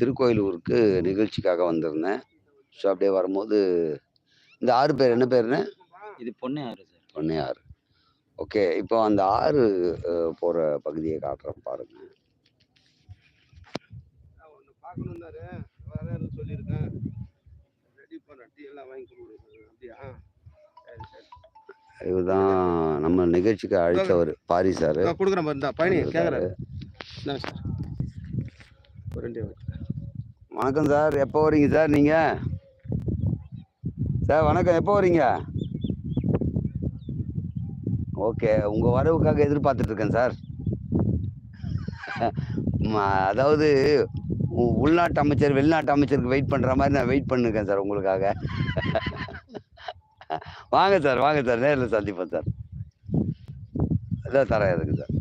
திருக்கோயிலூருக்கு நிகழ்ச்சிக்காக வந்திருந்தேன். ஸோ அப்படியே வரும்போது இந்த ஆறு பேர் என்ன பேருன்னு இது பொண்ணே ஆறு சார். பொன்னையாறு. ஓகே இப்போ அந்த ஆறு போற பகுதியை காட்டுறேன் பாருங்க. இதுதான் நம்ம நிகழ்ச்சிக்கு அழைத்தவர் பாரி சார். இந்தா பழனி கேட்குறேன் என்ன சார். ஒரு ரெண்டு வணக்கம் சார். எப்போ வரீங்க சார் நீங்கள் சார் வணக்கம். எப்போ வரீங்க? ஓகே. உங்கள் வரவுக்காக எதிர்பார்த்துட்ருக்கேன் சார். அதாவது உ- உள்நாட்டு அமைச்சர் வெளிநாட்டு அமைச்சருக்கு வெயிட் பண்ணுற மாதிரி நான் வெயிட் பண்ணிருக்கேன் சார் உங்களுக்காக. வாங்க சார் வாங்க சார். நேரில் சந்திப்போம் சார். அதான் தரேன் இருக்குது சார்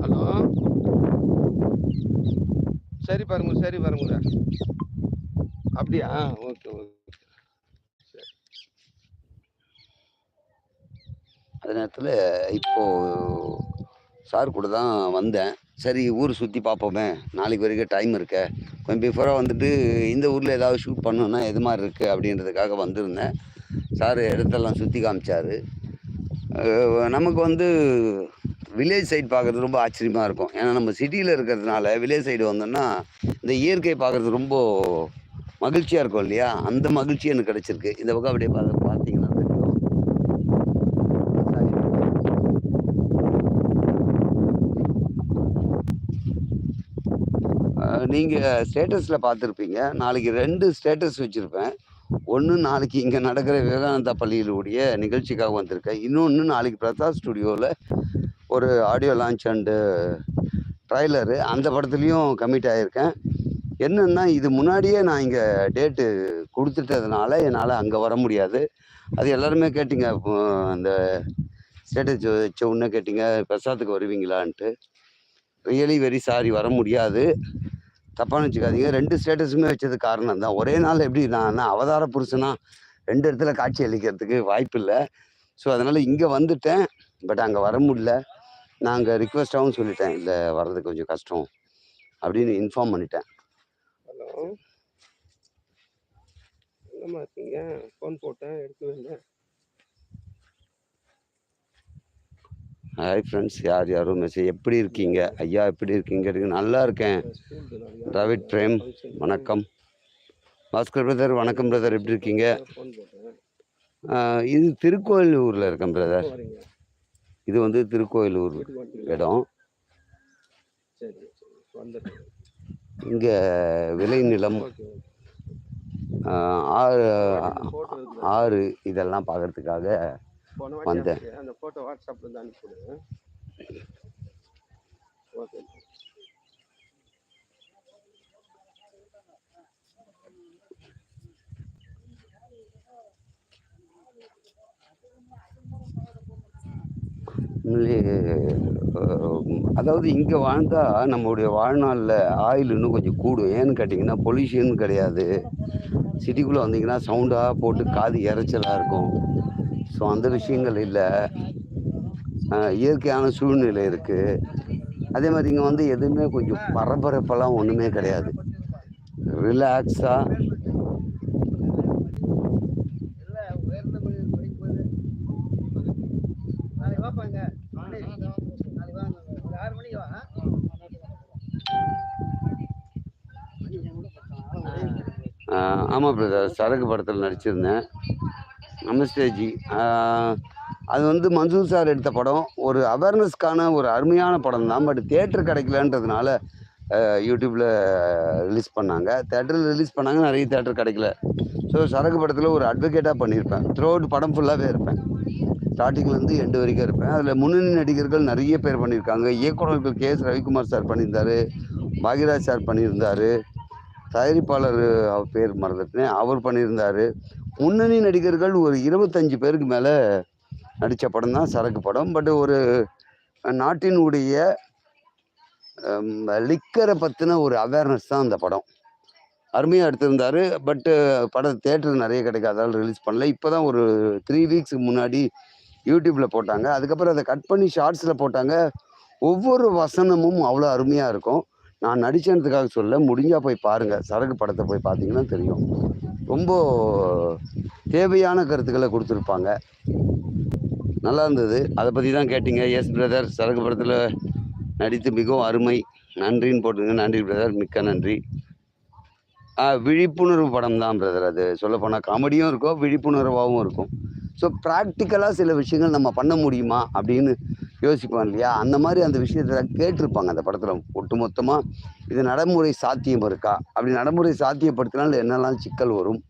ஹலோ சரி பாருங்க சரி பாருங்க. அப்படியா? Okay okay. அதே நேரத்தில் இப்போ சார் கூட தான் வந்தேன். சரி ஊர் சுற்றி பார்ப்போமே நாளைக்கு வரைக்கும் டைம் இருக்கே. கொஞ்சம் பிஃபோராக வந்துட்டு இந்த ஊரில் ஏதாவது ஷூட் பண்ணோன்னா எது மாதிரி இருக்குது அப்படின்றதுக்காக வந்திருந்தேன். சார் இடத்தெல்லாம் சுற்றி காமிச்சார். நமக்கு வந்து வில்லேஜ் சைடு பார்க்குறது ரொம்ப ஆச்சரியமாக இருக்கும். ஏன்னா நம்ம சிட்டியில் இருக்கிறதுனால வில்லேஜ் சைடு வந்தோம்னா இந்த இயற்கை பார்க்குறது ரொம்ப மகிழ்ச்சியாக இருக்கும் இல்லையா? அந்த மகிழ்ச்சி எனக்கு கிடச்சிருக்கு. இந்த பக்கம் அப்படியே பார்த்து பார்த்தீங்கன்னா நீங்கள் ஸ்டேட்டஸில் பார்த்துருப்பீங்க நாளைக்கு ரெண்டு ஸ்டேட்டஸ் வச்சுருப்பேன். ஒன்று நாளைக்கு இங்கே நடக்கிற விவேகானந்தா பள்ளியிலுடைய நிகழ்ச்சிக்காக வந்திருக்கேன். இன்னொன்று நாளைக்கு பிரசாத் ஸ்டுடியோவில் ஒரு ஆடியோ லான்ச் அண்டு ட்ரைலரு அந்த படத்துலேயும் கமிட் ஆகியிருக்கேன் என்னென்னா இது முன்னாடியே நான் இங்கே டேட்டு கொடுத்துட்டதுனால என்னால் அங்கே வர முடியாது. அது எல்லாருமே கேட்டிங்க அந்த ஸ்டேட்டஸ் வச்ச உடனே கேட்டிங்க பிரசாத்துக்கு வருவீங்களான்ட்டு. ரியலி வெரி சாரி வர முடியாது. தப்பாக வச்சுக்காதீங்க. ரெண்டு ஸ்டேட்டஸுமே வச்சது காரணம் தான் ஒரே நாள் எப்படி நான் நான் அவதார புருஷனா ரெண்டு இடத்துல காட்சி அளிக்கிறதுக்கு வாய்ப்பு இல்லை ஸோ அதனால் இங்கே வந்துட்டேன். பட் அங்கே வர முடியல. அங்கே ரிக்வெஸ்ட்டாகவும் சொல்லிட்டேன். இல்லை வர்றது கொஞ்சம் கஷ்டம் அப்படின்னு இன்ஃபார்ம் பண்ணிட்டேன். ஹலோ எங்கம்மா இருக்கீங்க? ஃபோன் போட்டேன் எடுக்கவே இல்லை ஹாய் ஃப்ரெண்ட்ஸ் யார் யாரும் மெசேஜ் எப்படி இருக்கீங்க? ஐயா எப்படி இருக்கீங்க. நல்லா இருக்கேன். டிராவிட் பிரேம் வணக்கம். பாஸ்கர் பிரதர் வணக்கம் பிரதர் எப்படி இருக்கீங்க? இது திருக்கோயிலூரில் இருக்கேன் பிரதர் இது வந்து திருக்கோயிலூர் இடம். சரி இங்கே விளைநிலம் நிலம் ஆறு ஆறு இதெல்லாம் பார்க்கறதுக்காக வந்தேன். அந்த ஃபோட்டோ வாட்ஸ்அப்பில் இருந்து ஓகே. அதாவது இங்கே வாழ்ந்தால் நம்மளுடைய வாழ்நாளில் ஆயில் இன்னும் கொஞ்சம் கூடும். ஏன்னு கேட்டிங்கன்னா பொல்யூஷன் கிடையாது. சிட்டிக்குள்ளே வந்தீங்கன்னா சவுண்டாக போட்டு காது இறைச்சலாக இருக்கும். ஸோ அந்த விஷயங்கள் இல்லை. இயற்கையான சூழ்நிலை இருக்குது அதே மாதிரி இங்கே வந்து எதுவுமே கொஞ்சம் பரபரப்பெல்லாம் ஒன்றுமே கிடையாது. ரிலாக்ஸாக ஆமாம் பிரதர் சரக்கு படத்தில் நடிச்சிருந்தேன். நமஸ்தேஜி அது வந்து மன்சூர் சார் எடுத்த படம். ஒரு அவேர்னஸ்க்கான ஒரு அருமையான படம் தான் பட் தேட்டர் கிடைக்கலன்றதுனால யூடியூப்பில் ரிலீஸ் பண்ணாங்க. தேட்டரில் ரிலீஸ் பண்ணாங்க நிறைய தேட்டர் கிடைக்கல. ஸோ சரக்கு படத்தில் ஒரு அட்வொகேட்டாக பண்ணியிருப்பேன். த்ரூ படம் ஃபுல்லாகவே இருப்பேன். ஸ்டார்டிங்லேருந்து எண்டு வரைக்கும் இருப்பேன். அதில் முன்னணி நடிகர்கள் நிறைய பேர் பண்ணியிருக்காங்க. இயக்குநர்கள் கே எஸ் ரவிக்குமார் சார் பண்ணியிருந்தாரு. பாகிராஜ் சார் பண்ணியிருந்தார். தயாரிப்பாளர் அவர் பேர் மறந்துட்டேன் அவர் பண்ணியிருந்தாரு. முன்னணி நடிகர்கள் ஒரு இருபத்தஞ்சு பேருக்கு மேலே நடித்த படம் தான் சரக்கு படம். பட் ஒரு நாட்டினுடைய லிக்கரை பற்றின ஒரு அவேர்னஸ் தான் அந்த படம். அருமையாக எடுத்திருந்தாரு. பட்டு படம் தேட்டர் நிறைய கிடைக்காதால ரிலீஸ் பண்ணல. இப்போ தான் ஒரு த்ரீ வீக்ஸுக்கு முன்னாடி யூடியூப்பில் போட்டாங்க. அதுக்கப்புறம் அதை கட் பண்ணி ஷார்ட்ஸில் போட்டாங்க. ஒவ்வொரு வசனமும் அவ்வளோ அருமையாக இருக்கும். நான் நடிச்சதுக்காக சொல்ல முடிஞ்சால் போய் பாருங்கள் சரகு படத்தை போய் பார்த்தீங்கன்னா தெரியும். ரொம்ப தேவையான கருத்துக்களை கொடுத்துருப்பாங்க. நல்லா இருந்தது. அதை பற்றி தான் கேட்டிங்க. எஸ் பிரதர் சரகு படத்தில் நடித்து மிகவும் அருமை. நன்றின்னு போட்டுங்க நன்றி பிரதர் மிக்க நன்றி. விழிப்புணர்வு படம் தான் பிரதர் அது சொல்லப்போனால் காமெடியும் இருக்கும் விழிப்புணர்வாகவும் இருக்கும். ஸோ ப்ராக்டிக்கலாக சில விஷயங்கள் நம்ம பண்ண முடியுமா அப்படின்னு யோசிப்பான் இல்லையா? அந்த மாதிரி அந்த விஷயத்தில் கேட்டிருப்பாங்க அந்த படத்தில். ஒட்டுமொத்தமாக இது நடைமுறை சாத்தியம் இருக்கா? அப்படி நடைமுறை சாத்தியப்படுத்தினால் என்னெல்லாம் சிக்கல் வரும்?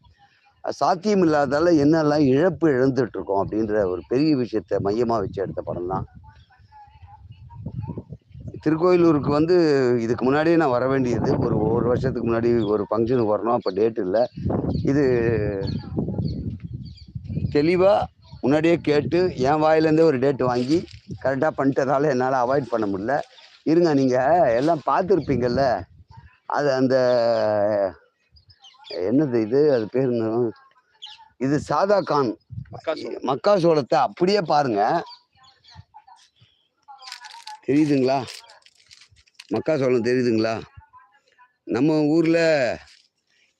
சாத்தியம் இல்லாதால என்னெல்லாம் இழப்பு இழந்துட்டுருக்கோம் அப்படின்ற ஒரு பெரிய விஷயத்தை மையமாக வச்சு எடுத்த படம் தான். திருக்கோயிலூருக்கு வந்து இதுக்கு முன்னாடியே நான் வர வேண்டியது. ஒரு ஒரு வருஷத்துக்கு முன்னாடி ஒரு ஃபங்க்ஷனுக்கு வரணும். அப்போ டேட் இல்லை. இது தெளிவாக முன்னாடியே கேட்டு என் வாயிலேருந்தே ஒரு டேட் வாங்கி கரெக்டாக பண்ணிட்டதால என்னால் அவாய்ட் பண்ண முடியல. இருங்க நீங்கள் எல்லாம் பார்த்துருப்பீங்கல்ல? அது அந்த என்னது இது? அது பேர் இது சாதா கான். மக்காசோளத்தை அப்படியே பாருங்க. தெரியுதுங்களா? மக்காசோளம் தெரியுதுங்களா? நம்ம ஊரில்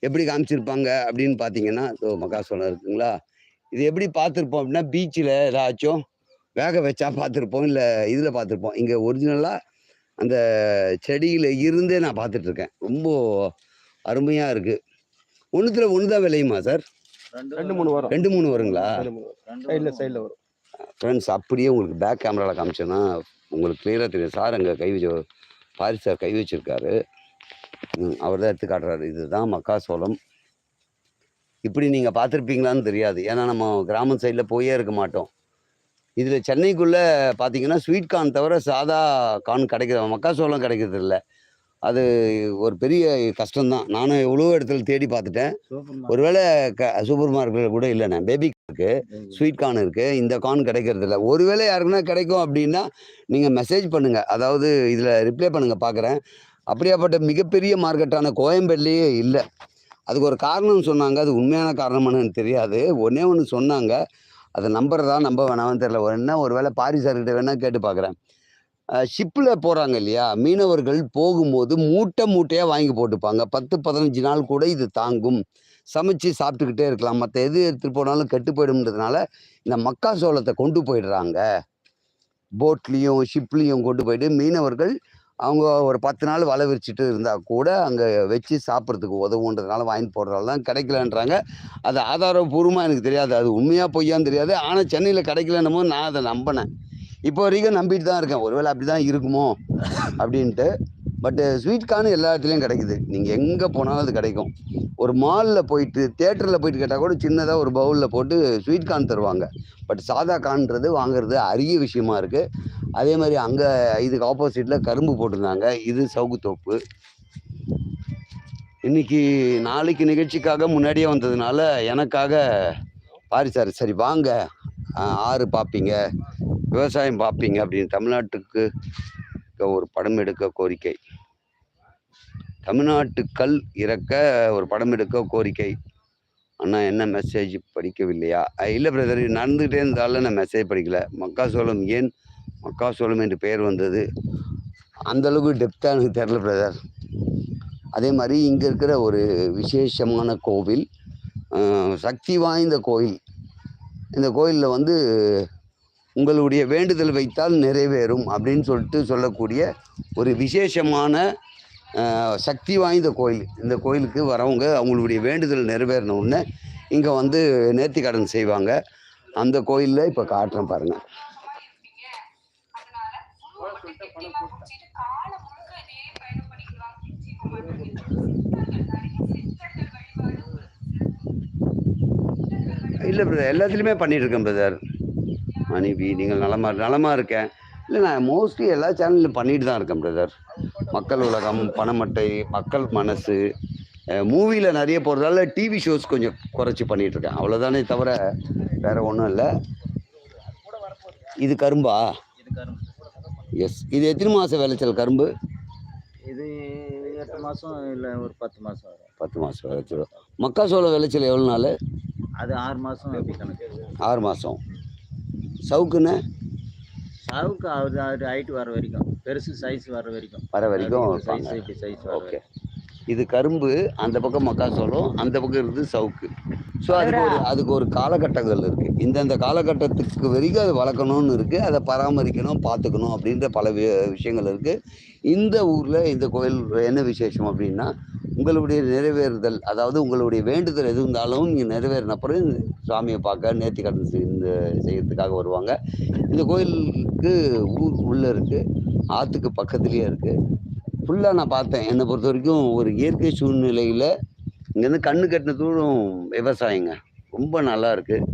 எப்படி காமிச்சிருப்பாங்க அப்படின்னு பார்த்தீங்கன்னா இதோ மக்காசோளம் இருக்குங்களா? இது எப்படி பார்த்துருப்போம் அப்படின்னா பீச்சில் ஏதாச்சும் வேக வச்சா பார்த்துருப்போம் இல்லை இதில் பார்த்துருப்போம் இங்கே ஒரிஜினலாக அந்த செடியில் இருந்தே நான் பார்த்துட்ருக்கேன் ரொம்ப அருமையாக இருக்குது ஒன்றுத்துல ஒன்று தான் விளையுமா சார்? ரெண்டு மூணு வரும். ரெண்டு மூணு வருங்களா? சைடில் சைடில் வரும். ஃப்ரெண்ட்ஸ் அப்படியே உங்களுக்கு பேக் கேமராவில் காமிச்சேன்னா உங்களுக்கு கிளியராக தெரியும். சார் அங்கே கை வச்ச பாரிஸ் சார் கை வச்சிருக்காரு. அவர் தான் எடுத்து காட்டுறாரு. இதுதான் மக்காசோளம் இப்படி நீங்கள் பார்த்துருப்பீங்களான்னு தெரியாது. ஏன்னா நம்ம கிராமம் சைடில் போயே இருக்க மாட்டோம். இதில் சென்னைக்குள்ளே பார்த்தீங்கன்னா ஸ்வீட் கார்ன் தவிர சாதா கார்ன் கிடைக்கிற மக்காசோளம் கிடைக்கிறது இல்லை அது ஒரு பெரிய கஷ்டம்தான். நானும் எவ்வளோ இடத்துல தேடி பார்த்துட்டேன் ஒருவேளை க சூப்பர் மார்க்கெட்டில் கூட இல்லைண்ணே பேபி இருக்கு ஸ்வீட் கார்ன் இருக்கு. இந்த கார்ன் கிடைக்கிறது இல்லை ஒருவேளை யாருக்குன்னா கிடைக்கும் அப்படின்னா நீங்கள் மெசேஜ் பண்ணுங்க. அதாவது இதில் ரிப்ளை பண்ணுங்க பார்க்குறேன் அப்படியாப்பட்ட மிகப்பெரிய மார்க்கெட்டான கோயம்பேட்லேயே இல்லை. அதுக்கு ஒரு காரணம் சொன்னாங்க. அது உண்மையான காரணமானு தெரியாது. ஒன்றே ஒன்று சொன்னாங்க. அதை நம்புறதா நம்ப வேணாம்னு தெரில என்ன ஒரு வேளை பாரிசார்கிட்ட வேணால் கேட்டு பார்க்குறேன் ஷிப்பில் போகிறாங்க இல்லையா? மீனவர்கள் போகும்போது மூட்டை மூட்டையாக வாங்கி போட்டுப்பாங்க. பத்து பதினஞ்சு நாள் கூட இது தாங்கும். சமைச்சு சாப்பிட்டுக்கிட்டே இருக்கலாம். மற்ற எது எடுத்துகிட்டு போனாலும் கெட்டு போயிடும்ன்றதுனால இந்த மக்காசோளத்தை கொண்டு போயிடுறாங்க. போட்லேயும் ஷிப்லேயும் கொண்டு போயிட்டு மீனவர்கள் அவங்க ஒரு பத்து நாள் வலை விரிச்சிட்டு இருந்தால் கூட அங்கே வச்சு சாப்பிட்றதுக்கு உதவுன்றதுனால வாங்கிட்டு போடுறதால தான் கிடைக்கலன்றாங்க. அது ஆதாரபூர்வமாக எனக்கு தெரியாது. அது உண்மையாக பொய்யான்னு தெரியாது. ஆனால் சென்னையில் கிடைக்கலன்னும் போது நான் அதை நம்பினேன். இப்போ வரைக்கும் நம்பிட்டு தான் இருக்கேன். ஒருவேளை அப்படி தான் இருக்குமோ? அப்படின்ட்டு. பட்டு ஸ்வீட் கார்னு எல்லா இடத்துலையும் கிடைக்குது. நீங்கள் எங்கே போனாலும் அது கிடைக்கும். ஒரு மாலில் போயிட்டு தேட்டரில் போயிட்டு கேட்டால் கூட சின்னதாக ஒரு பவுலில் போட்டு ஸ்வீட் கார்ன் தருவாங்க. பட் சாதா கான்றது வாங்குறது அரிய விஷயமா இருக்குது அதே மாதிரி அங்கே இதுக்கு ஆப்போசிட்டில் கரும்பு போட்டிருந்தாங்க. இது சவுக்குத்தோப்பு இன்னைக்கு நாளைக்கு நிகழ்ச்சிக்காக முன்னாடியே வந்ததுனால எனக்காக பாரி சார் சரி வாங்க. ஆறு பார்ப்பீங்க விவசாயம் பார்ப்பீங்க அப்படின்னு தமிழ்நாட்டுக்கு ஒரு படம் எடுக்க கோரிக்கை. தமிழ்நாட்டு கல் இறக்க ஒரு படம் எடுக்க கோரிக்கை. அண்ணா என்ன மெசேஜ் படிக்கவில்லையா? இல்லை பிரதர் நடந்துகிட்டே இருந்தாலும் நான் மெசேஜ் படிக்கல. மக்காசோளம் ஏன் மக்காசோளம் என்று பெயர் வந்தது? அந்தளவுக்கு டெப்த்தாக எனக்கு தெரில பிரதர் அதே மாதிரி இங்கே இருக்கிற ஒரு விசேஷமான கோவில் சக்தி வாய்ந்த கோயில். இந்த கோயிலில் வந்து உங்களுடைய வேண்டுதல் வைத்தால் நிறைவேறும் அப்படின்னு சொல்லிட்டு சொல்லக்கூடிய ஒரு விசேஷமான சக்தி வாய்ந்த கோயில். இந்த கோயிலுக்கு வரவங்க அவங்களுடைய வேண்டுதல் நிறைவேறினவுடனே இங்கே வந்து நேர்த்திக்கடன் செய்வாங்க. அந்த கோயிலில் இப்போ காட்டுறேன் பாருங்கள் இல்லை பிரதர் எல்லாத்துலேயுமே பண்ணிட்டு இருக்கேன் பிரதர் மனைவி நீங்கள் நலமா நலமாக இருக்கேன். இல்லை நான் மோஸ்ட்லி எல்லா சேனல்லையும் பண்ணிட்டு தான் இருக்கேன் பிரதர் மக்கள் உலகம் பணமட்டை மக்கள் மனசு. மூவியில் நிறைய போகிறதால டிவி ஷோஸ் கொஞ்சம் குறைச்சி பண்ணிட்டு இருக்கேன். அவ்வளோதானே தவிர வேற ஒன்றும் இல்லை. இது கரும்பா? இது கரும்பு எஸ் இது எத்தனை மாதம் விளைச்சல் கரும்பு? இது எட்டு மாதம் இல்லை ஒரு பத்து மாதம் வரும். பத்து மாதம் விளைச்சல். மக்காசோள விளைச்சல் எவ்வளோ நாள்? அது ஆறு மாதம் ஆறு மாதம் சவுக்குன்னு சாவுக்கு அது அது ஹைட்டு வர வரைக்கும். பெருசு சைஸ் வர வரைக்கும். வர வரைக்கும் சைஸ் இப்படி சைஸ் வர ஓகே இது கரும்பு அந்த பக்கம் மக்காசோளம் அந்த பக்கம் இருந்து சவுக்கு. ஸோ அதுக்கு ஒரு அதுக்கு ஒரு காலகட்டங்கள் இருக்குது இந்தந்த காலகட்டத்துக்கு வரைக்கும் அதை வளர்க்கணும்னு இருக்குது அதை பராமரிக்கணும் பார்த்துக்கணும் அப்படின்ற பல வி- விஷயங்கள் இருக்குது இந்த ஊரில் இந்த கோயில் என்ன விசேஷம் அப்படின்னா உங்களுடைய நிறைவேறுதல் அதாவது உங்களுடைய வேண்டுதல் எது இருந்தாலும் நீங்கள் நிறைவேறின அப்புறம் சுவாமியை பார்க்க நேர்த்தி கடன் செய்து செய்யறதுக்காக வருவாங்க. இந்த கோயிலுக்கு ஊர் உள்ளே இருக்குது ஆற்றுக்கு பக்கத்துலேயே இருக்குது ஃபுல்லாக நான் பார்த்தேன். என்னை பொறுத்த வரைக்கும் ஒரு இயற்கை சூழ்நிலையில் இங்கேருந்து கண்ணு கட்டின தூரம் விவசாயங்க. ரொம்ப நல்லா இருக்குது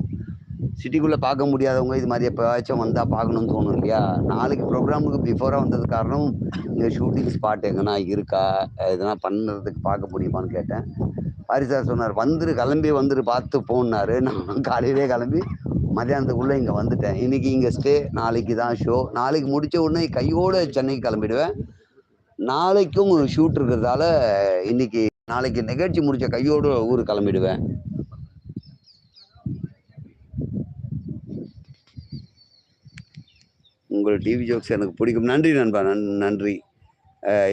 சிட்டிக்குள்ளே பார்க்க முடியாதவங்க இது மாதிரி எப்போயாச்சும் வந்தால் பார்க்கணும்னு தோணும் இல்லையா? நாளைக்கு ப்ரோக்ராமுக்கு பிஃபோராக வந்தது காரணம் இங்கே ஷூட்டிங் ஸ்பாட் எங்கன்னா இருக்கா? எதனா பண்ணுறதுக்கு பார்க்க முடியுமான்னு கேட்டேன். பாரிசார் சொன்னார் வந்துரு கிளம்பி வந்துரு பார்த்து போனாரு நான் காலையிலே கிளம்பி மத்தியானத்துக்குள்ளே இங்கே வந்துட்டேன். இன்றைக்கி இங்கே ஸ்டே நாளைக்கு தான் ஷோ நாளைக்கு முடிச்ச உடனே கையோடு சென்னைக்கு கிளம்பிடுவேன். நாளைக்கும் ஷூட் இருக்கிறதால இன்றைக்கி நாளைக்கு நிகழ்ச்சி முடித்த கையோடு ஊர் கிளம்பிடுவேன். உங்கள் டிவி ஜோக்ஸ் எனக்கு பிடிக்கும். நன்றி நண்பா நன் நன்றி.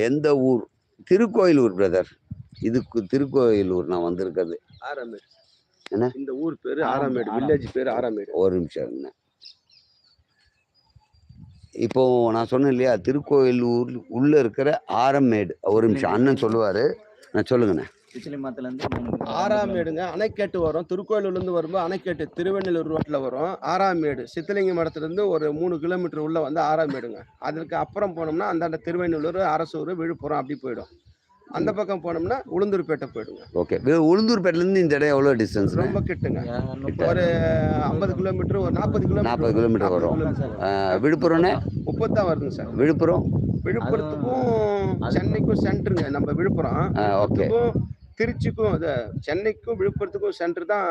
எந்த ஊர்? திருக்கோயிலூர் பிரதர் இதுக்கு திருக்கோயிலூர் நான் வந்திருக்கிறது. ஆறாமேடு. என்ன? இந்த ஊர் பேரு ஆறாம் ஆறாமேடு. ஆறாம். வில்லேஜ் பேரு ஆறாமேடு. ஒரு நிமிஷம் இருங்க இப்போ நான் சொன்னேன் இல்லையா திருக்கோயிலூர் உள்ள இருக்கிற ஆரமேடு ஒரு நிமிஷம் அண்ணன் சொல்லுவாரு. நான் சொல்லுங்கண்ணே. பிச்சிலிமாத்துல இருந்து மூணு கிலோமீட்டர் ஆறாமேடுங்க அணைக்கேட்டு வரும். திருக்கோயிலூர்ல இருந்து வரும்போது அணைக்கேட்டு திருவெண்ணூர் ரோட்ல வரும். ஆறாமேடு சித்தலிங்க மடத்துல இருந்து ஒரு மூணு கிலோமீட்டர் உள்ள வந்து ஆறாமேடுங்க அதுக்கு அப்புறம் போனோம்னா அந்தாண்ட திருவெண்ணூர் அரசூர் விழுப்புரம் அப்படி போயிடும். அந்த பக்கம் போனோம்னா உளுந்தூர்பேட்டை போயிடுங்க. ஓகே. உளுந்தூர்பேட்டிலேருந்து இந்த இடம் எவ்வளோ டிஸ்டன்ஸ் ரொம்ப கிட்டுங்க. ஒரு ஐம்பது கிலோமீட்டர் ஒரு நாற்பது கிலோமீட்டர் நாற்பது கிலோமீட்டர் வரும். சார் விழுப்புரம்னே? முப்பது தான் வருதுங்க சார். விழுப்புரம்? விழுப்புரத்துக்கும் சென்னைக்கும் சென்டருங்க நம்ம விழுப்புரம். ஓகே. திருச்சிக்கும் அது சென்னைக்கும் விழுப்புரத்துக்கும் சென்டர் தான்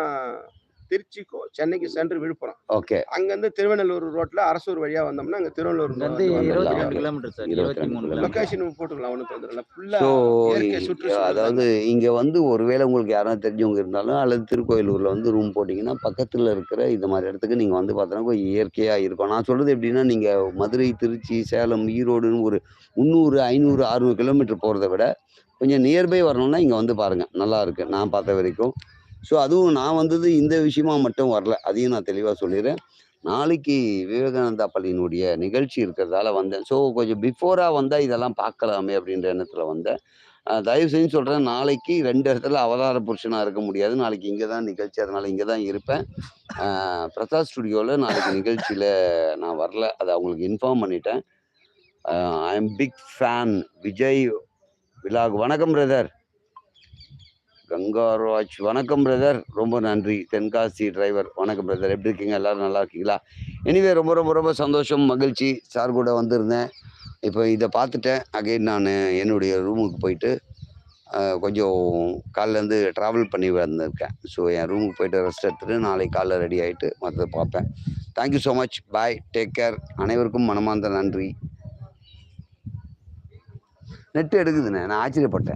திருச்சிக்கும் சென்னைக்கு சென்டர் விழுப்புரம். ஓகே. அங்கேருந்து திருவண்ணூர் ரோட்ல அரசூர் வழியா வந்தோம்னா அங்க திருவள்ளூர் லொகேஷன் போட்டுக்கலாம் ஒன்றும் அதாவது இங்கே வந்து ஒருவேளை உங்களுக்கு யாராவது தெரிஞ்சவங்க இருந்தாலும் அல்லது திருக்கோயிலூரில் வந்து ரூம் போட்டிங்கன்னா பக்கத்தில் இருக்கிற இந்த மாதிரி இடத்துக்கு நீங்கள் வந்து பார்த்தோன்னா கொஞ்சம் இயற்கையாக இருக்கும். நான் சொல்கிறது எப்படின்னா நீங்கள் மதுரை திருச்சி சேலம் ஈரோடுன்னு ஒரு முந்நூறு ஐநூறு அறுநூறு கிலோமீட்டர் போகிறத விட கொஞ்சம் நியர்பை வரணும்னா இங்கே வந்து பாருங்கள் நல்லாயிருக்கு நான் பார்த்த வரைக்கும். ஸோ அதுவும் நான் வந்தது இந்த விஷயமா மட்டும் வரல. அதையும் நான் தெளிவாக சொல்லிடுறேன். நாளைக்கு விவேகானந்தா பள்ளியினுடைய நிகழ்ச்சி இருக்கிறதால வந்தேன். ஸோ கொஞ்சம் பிஃபோராக வந்தால் இதெல்லாம் பார்க்கலாமே அப்படின்ற எண்ணத்தில் வந்தேன். தயவு செஞ்சு சொல்கிறேன் நாளைக்கு ரெண்டு இடத்துல அவதார புருஷனாக இருக்க முடியாது. நாளைக்கு இங்கே தான் நிகழ்ச்சி அதனால் இங்கே தான் இருப்பேன். பிரசாத் ஸ்டுடியோவில் நாளைக்கு நிகழ்ச்சியில் நான் வரல. அதை அவங்களுக்கு இன்ஃபார்ம் பண்ணிட்டேன். I am big fan Vijay vlog. வணக்கம் பிரதர் கங்காராஜ் வணக்கம் பிரதர் ரொம்ப நன்றி. தென்காசி டிரைவர் வணக்கம் பிரதர் எப்படி இருக்கீங்க? எல்லோரும் நல்லா இருக்கீங்களா? எனிவே ரொம்ப ரொம்ப ரொம்ப சந்தோஷம் மகிழ்ச்சி. சார் கூட வந்திருந்தேன். இப்போ இதை பார்த்துட்டேன். அகைன் நான் என்னுடைய ரூமுக்கு போயிட்டு கொஞ்சம் காலிலேருந்து ட்ராவல் பண்ணி வந்திருக்கேன். ஸோ என் ரூமுக்கு போயிட்டு ரெஸ்ட் எடுத்துட்டு நாளைக்கு காலைல ரெடி ஆகிட்டு மற்றதை பார்ப்பேன். Thank you so much bye take care அனைவருக்கும் மனமார்ந்த நன்றி. நெட்டு எடுக்குதுண்ணே நான் ஆச்சரியப்பட்டேன்.